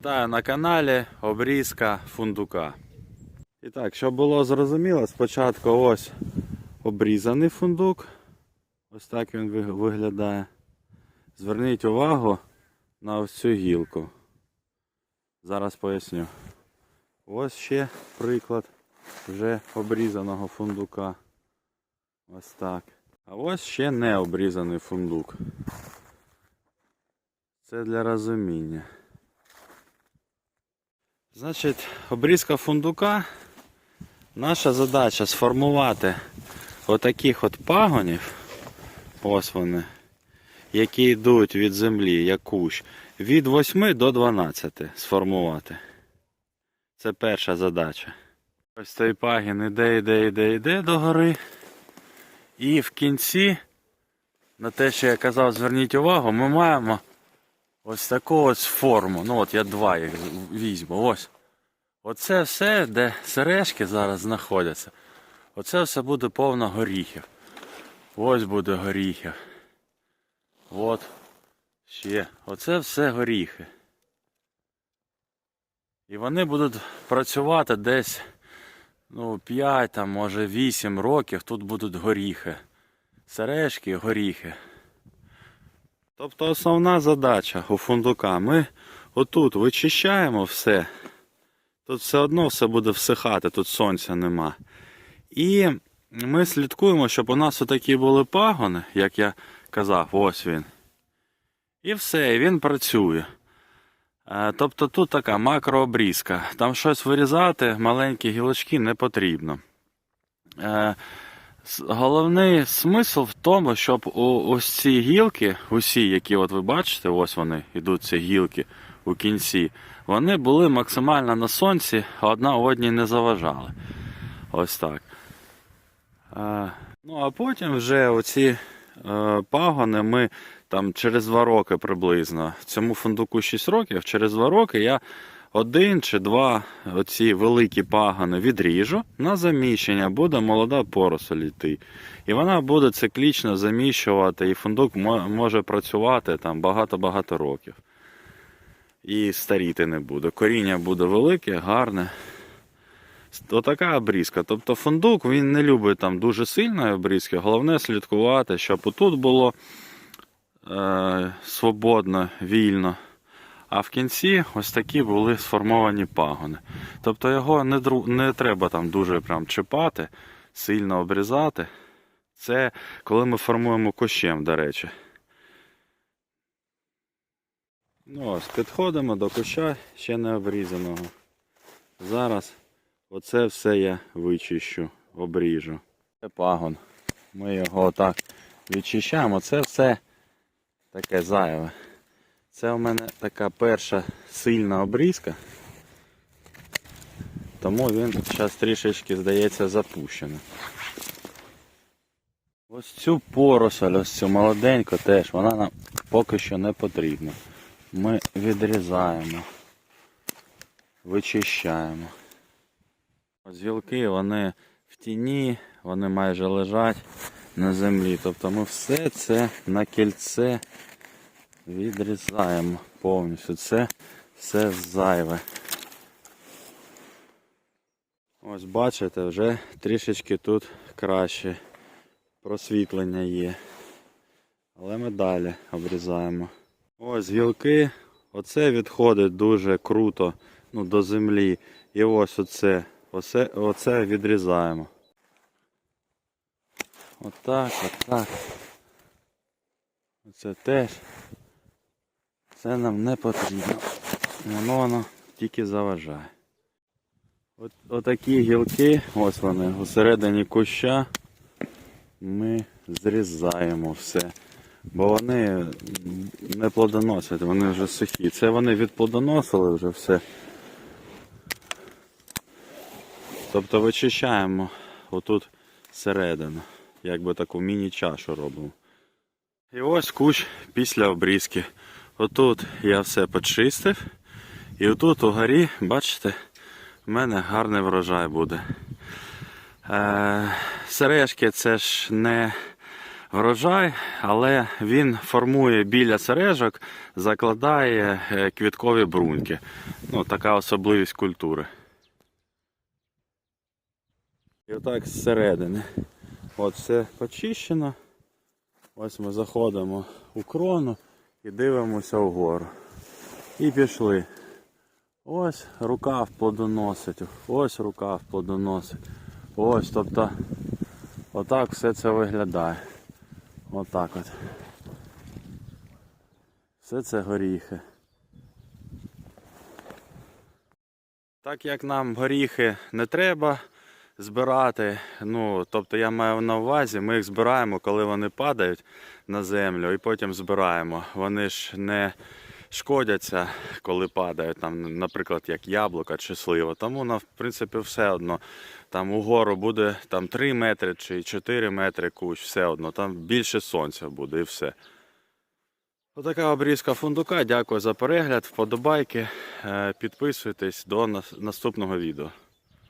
Вітаю на каналі обрізка фундука. І так, щоб було зрозуміло, спочатку ось обрізаний фундук. Ось так він виглядає. Зверніть увагу на ось цю гілку. Зараз поясню. Ось ще приклад вже обрізаного фундука. Ось так. А ось ще не обрізаний фундук. Це для розуміння. Значить, обрізка фундука. Наша задача сформувати отаких от пагонів. Ось вони, які йдуть від землі, як кущ, від 8 до 12 сформувати. Це перша задача. Ось цей пагін іде, іде, іде, іде до гори. І в кінці, на те, що я казав, зверніть увагу, ми маємо ось таку ось форму. Ну от я два їх візьму. Ось. Оце все, де сережки зараз знаходяться. Оце все буде повно горіхів. Ось буде горіхів. От. Ще. Оце все горіхи. І вони будуть працювати десь ну, 5, там, може 8 років. Тут будуть горіхи. Сережки, горіхи. Тобто основна задача у фундука. Ми отут вичищаємо все. Тут все одно все буде всихати, тут сонця нема. І ми слідкуємо, щоб у нас отакі були пагони, як я казав, ось він. І все, він працює. Е, Тобто тут така макрообрізка. Там щось вирізати, маленькі гілочки не потрібно. Головний смисл в тому, щоб ось ці гілки, усі, які от ви бачите, ось вони йдуть ці гілки у кінці, вони були максимально на сонці, а одна одній не заважали. Ось так. Е, Ну, а потім вже оці е, пагони ми там через два роки приблизно. Цьому фундуку 6 років, через два роки я один чи два оці великі пагони відріжу. На заміщення буде молода поросль йти. І вона буде циклічно заміщувати, і фундук може працювати там багато-багато років. І старіти не буде. Коріння буде велике, гарне. Отака обрізка. Тобто фундук він не любить там дуже сильної обрізки. Головне слідкувати, щоб отут було е, свободно, вільно. А в кінці ось такі були сформовані пагони. Тобто його не, не треба там дуже прям чіпати, сильно обрізати. Це коли ми формуємо кущем, до речі. Ну ось, підходимо до куща ще не обрізаного. Зараз оце все я вичищу, обріжу. Це пагон. Ми його отак відчищаємо. Це все таке зайве. Це у мене така перша сильна обрізка. Тому він зараз трішечки, здається, запущений. Ось цю поросль, ось цю молоденьку теж, вона нам поки що не потрібна. Ми відрізаємо, вичищаємо. Ось гілки, вони в тіні, вони майже лежать на землі. Тобто ми все це на кільце відрізаємо повністю. Це все зайве. Ось бачите, вже трішечки тут краще просвітлення є. Але ми далі обрізаємо. Ось гілки. Оце відходить дуже круто ну, до землі. І ось оце. Оце, оце відрізаємо. Отак, отак. Оце теж. Це нам не потрібно. Воно воно тільки заважає. От, отакі гілки, ось вони, усередині куща ми зрізаємо все. Бо вони не плодоносять, вони вже сухі. Це вони відплодоносили вже все. Тобто вичищаємо отут середину, якби таку міні-чашу робимо. І ось кущ після обрізки. Отут я все почистив. І отут угорі, бачите, в мене гарний врожай буде. Е, сережки це ж не врожай, але він формує біля сережок, закладає е, квіткові бруньки. Ну, така особливість культури. І отак зсередини. От все почищено. Ось ми заходимо у крону і дивимося вгору. І пішли. Ось рукав плодоносить, ось рукав плодоносить. Ось, тобто, отак все це виглядає. Отак от. Все це горіхи. Так як нам горіхи не треба збирати, ну, тобто я маю на увазі, ми їх збираємо, коли вони падають на землю, і потім збираємо. Вони ж не шкодяться, коли падають, там, наприклад, як яблука чи слива. Тому нам, в принципі, все одно. Там угору буде там 3 метри чи 4 метри кущ, все одно, там більше сонця буде і все. Отака обрізка фундука. Дякую за перегляд, вподобайки. Е, Підписуйтесь до наступного відео.